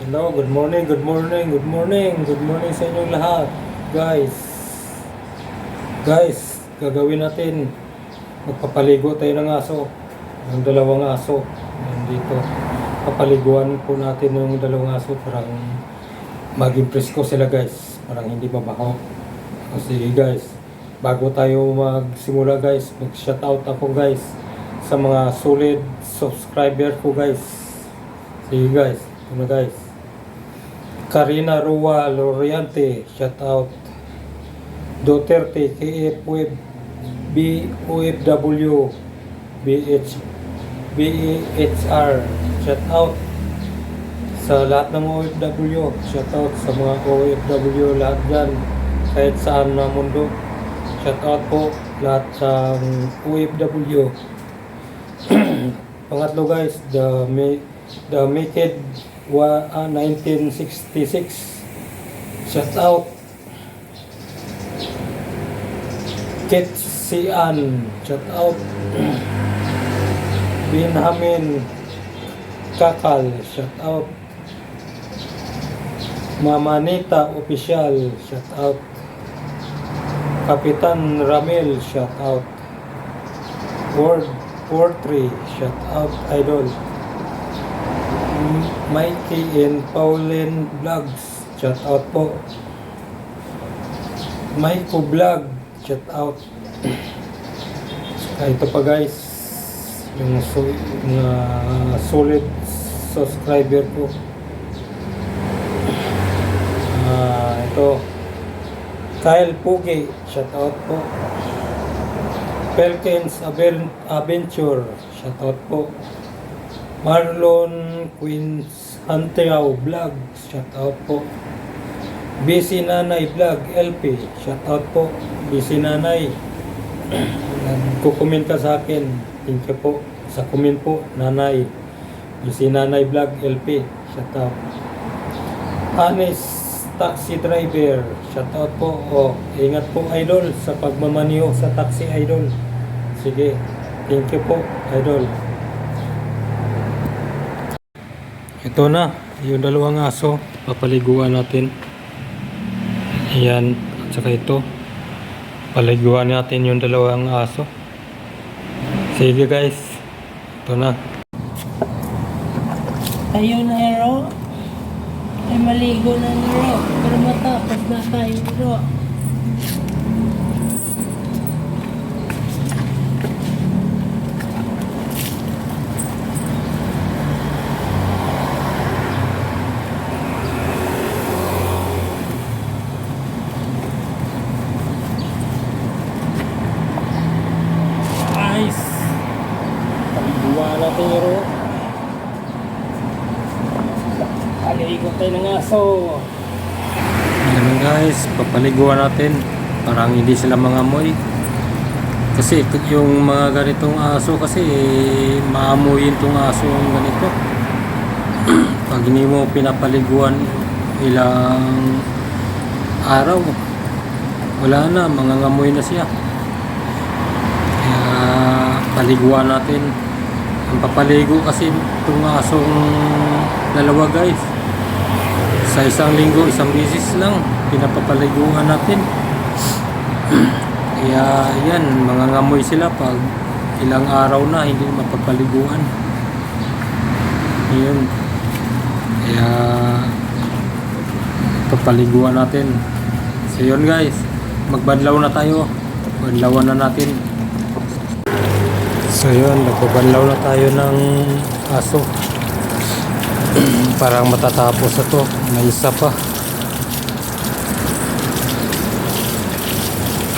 Hello, good morning, good morning, good morning, good morning sa inyong lahat. Guys, guys, gagawin natin, magpapaligo tayo ng aso. Yung dalawang aso, nandito. Papaliguan po natin yung dalawang aso parang maging presko sila guys. Parang hindi mabaho. Kasi guys, bago tayo magsimula guys, mag-shoutout ako guys sa mga solid subscriber ko guys. Sige guys, ito na guys. Karina Rua Loriante, shout out. Duterte, KF Web, BOFW, BH, BHR, shout out. Sa lahat ng OFW, shout out sa mga OFW lahat dyan, kahit saan na mundo. Shout out po lahat sa OFW. Pangatlo guys, the the Make Wa, ah, 1966. Shout out. Kit Sian. Shout out. Binhamin Kakal. Shout out. Mama Nita Official. Shout out. Kapitan Ramil. Shout out. Word Poetry. Shout out. Idol. Mikey and Pauline Vlogs. Shout out po. Maiko Vlog. Shout out. Saka ito pa guys. Yung, so, ah, solid subscriber ko. Ah, ito. Kyle Pugi. Shout out po. Pelkins Aven- Adventure. Shout out po. Marlon Queens Hunterao Vlog. Shout out po. Busy Nanay Vlog LP. Shout out po. Busy Nanay. Nagko-comment ka sa akin. Thank you po. Sa comment po, Nanay. Busy Nanay Vlog LP. Shout out. Honest Taxi Driver. Shout out po. O, ingat po idol sa pagmamaniho sa taxi idol. Sige. Thank you po, idol. Ito na, yung dalawang aso, papaliguan natin. Ayan, at saka ito. Paliguan natin yung dalawang aso. Sige guys, ito na. Tayo na Ero. Ay maligo na ni Ro. Pero matapos na tayo Ro. Nice! Paliguan natin yung Paligo tayo ng aso. Ayan guys, papaliguan natin. Parang hindi sila mga amoy. Kasi yung mga ganitong aso kasi maamuyin tong aso yung ganito. Pag hindi mo pinapaliguan ilang araw, wala na, mangangamoy na siya. Kaya paliguan natin. Ang papaligo kasi itong asong dalawa guys. Sa isang linggo, isang bisis lang, pinapapaliguan natin. Kaya yan, mangangamoy sila pag ilang araw na hindi mapapaliguan. Yun. Kaya papaliguan natin. So yun guys, magbadlaw na tayo. Badlawan na natin. So yun, nagbabanlaw na tayo ng aso. Parang matatapos na to. May isa pa.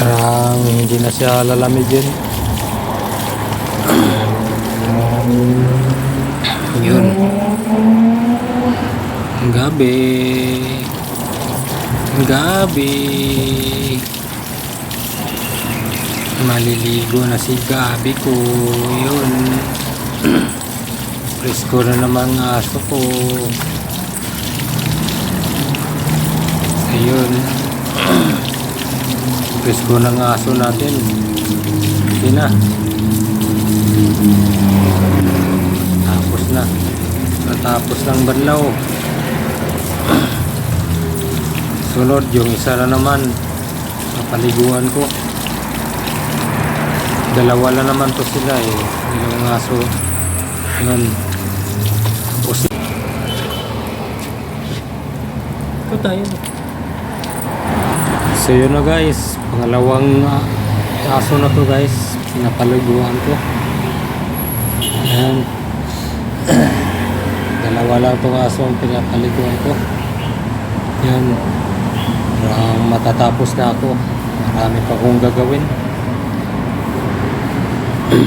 Parang hindi na siya lalamigin. yun. Gabi. Gabi. Maliligo na si Gabi ko. Yun. Presko na naman ang aso ko. Ayun. Presko ang aso natin. Hindi na. Tapos na. Natapos ng banlaw. Sunod, yung isa na naman, napaliguan ko. Dalawa na naman to sila eh. Dalawang aso. Yun. Tayo. so yun na guys. Pangalawang ah, aso na to guys. Pinapaliguan ko. Ayan. Dalawa lang itong aso ang pinapaliguan ko. Yan. Parang matatapos na ako. Marami pa akong gagawin.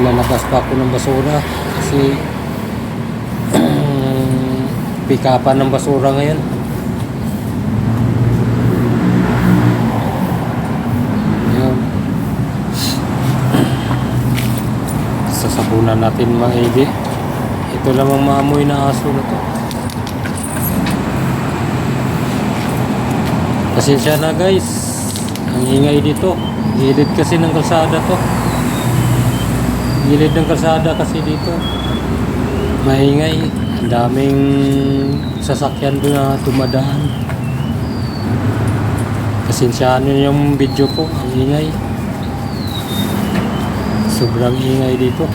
Maglalabas pa ako ng basura kasi pikapan ng basura ngayon. Yan. Sasabunan natin maigi. Ito lamang maamoy na aso na to. Pasensya na guys. Ang ingay dito. Gilid kasi ng kalsada to. Gilid ng kalsada kasi dito. Maingay. Ang daming sasakyan doon na tumadaan. Pasensya nyo yung video ko. Ang ingay. Sobrang ingay dito.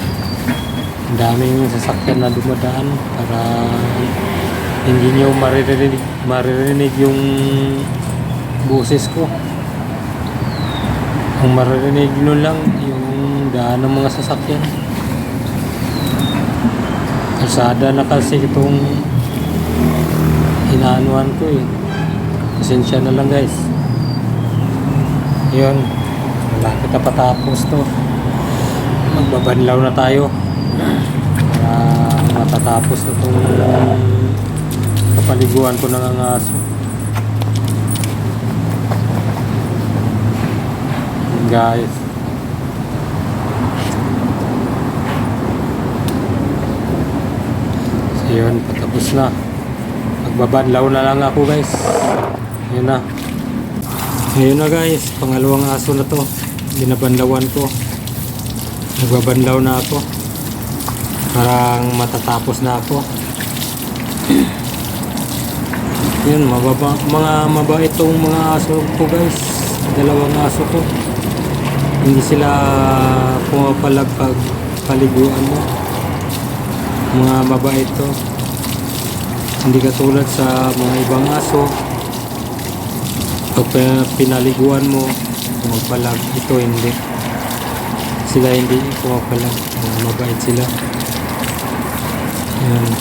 Ang daming sasakyan na dumadaan para hindi nyo maririnig, maririnig yung boses ko. Ang maririnig nyo lang yung daan ng mga sasakyan. Kalsada na kasi itong inaanuhan ko eh. Pasensya na lang guys. Yun. Malapit na patapos to. Magbabanlaw na tayo. Para matatapos na itong kapaliguan ko ng aso. Guys. So yun, patapos na. Magbabanlaw na lang ako guys. Yun na. Ayun na guys, pangalawang aso na to. Binabanlawan ko. Nagbabanlaw na ako. Parang matatapos na ako. Yun, mababa, mga mabait tong mga aso ko guys. Dalawang aso ko. Hindi sila pumapalag pag paliguan mo. Mga mabait to. Hindi katulad sa mga ibang aso. Pag pina- pinaliguan mo, pumapalag. Ito hindi. Sila hindi pumapalag. Mga mabait sila. Yan.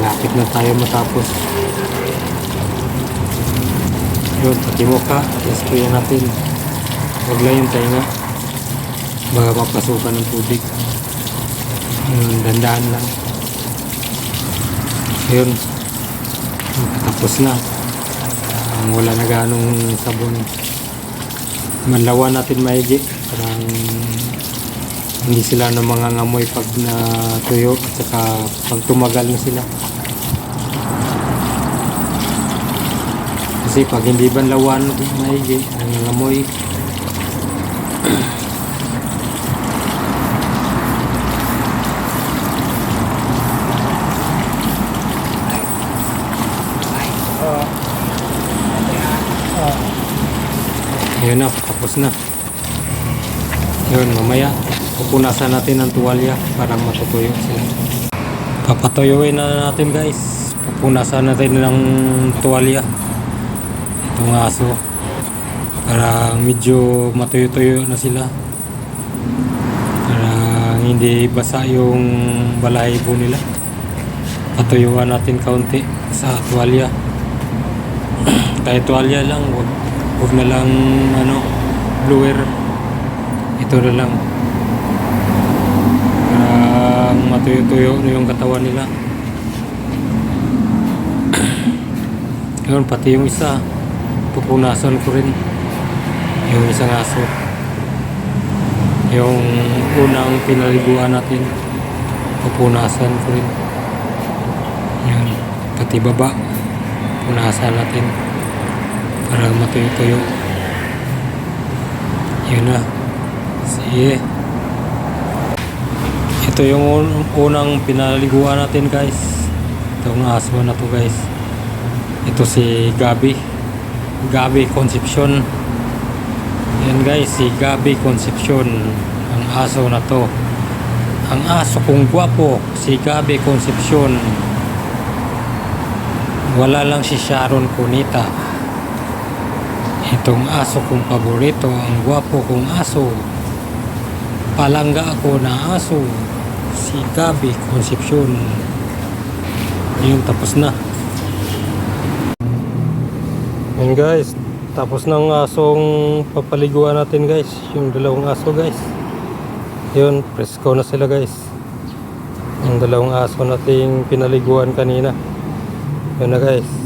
Lapit na tayo matapos. Yun, pati mukha. Yes, kuya natin. Huwag lang yung tainga. Baka mapasukan ng tubig. Yun, dandaan lang. Yun. Tapos na. Ang wala na ganong sabon. Manlawan natin maigi. Parang hindi sila na mga ngamoy pag natuyo at saka pag tumagal na sila. Kasi pag hindi banlawan maigi, ang ngamoy Ayun na, tapos na. Yun, mamaya pupunasan natin ng tuwalya para matutuyo sila. Papatuyuin na natin guys. Pupunasan natin ng tuwalya. Itong aso. Para medyo matuyo-tuyo na sila. Para hindi basa yung balahibo nila. Patuyuan natin kaunti sa tuwalya. Kahit tuwalya lang, wag na lang ano, blower. Ito na lang. Parang matuyo-tuyo na yung katawan nila. Yun, pati yung isa, pupunasan ko rin. Yung isang aso. Yung unang pinaliguan natin, pupunasan ko rin. Yun, pati baba, punasan natin para matuyo-tuyo. Yun na. Sige. Ito yung un- unang pinaliguan natin guys. Itong aso na to guys. Ito si Gabi. Gabi Concepcion. Yan guys, si Gabi Concepcion. Ang aso na to. Ang aso kong gwapo, si Gabi Concepcion. Wala lang si Sharon Cunita. Itong aso kong paborito, ang gwapo kong aso. Palangga ako na aso. Si Gabi Concepcion. Yung tapos na. Yan guys, tapos ng asong papaliguan natin guys. Yung dalawang aso guys. Yun, presko na sila guys. Yung dalawang aso nating pinaliguan kanina. Yun na guys.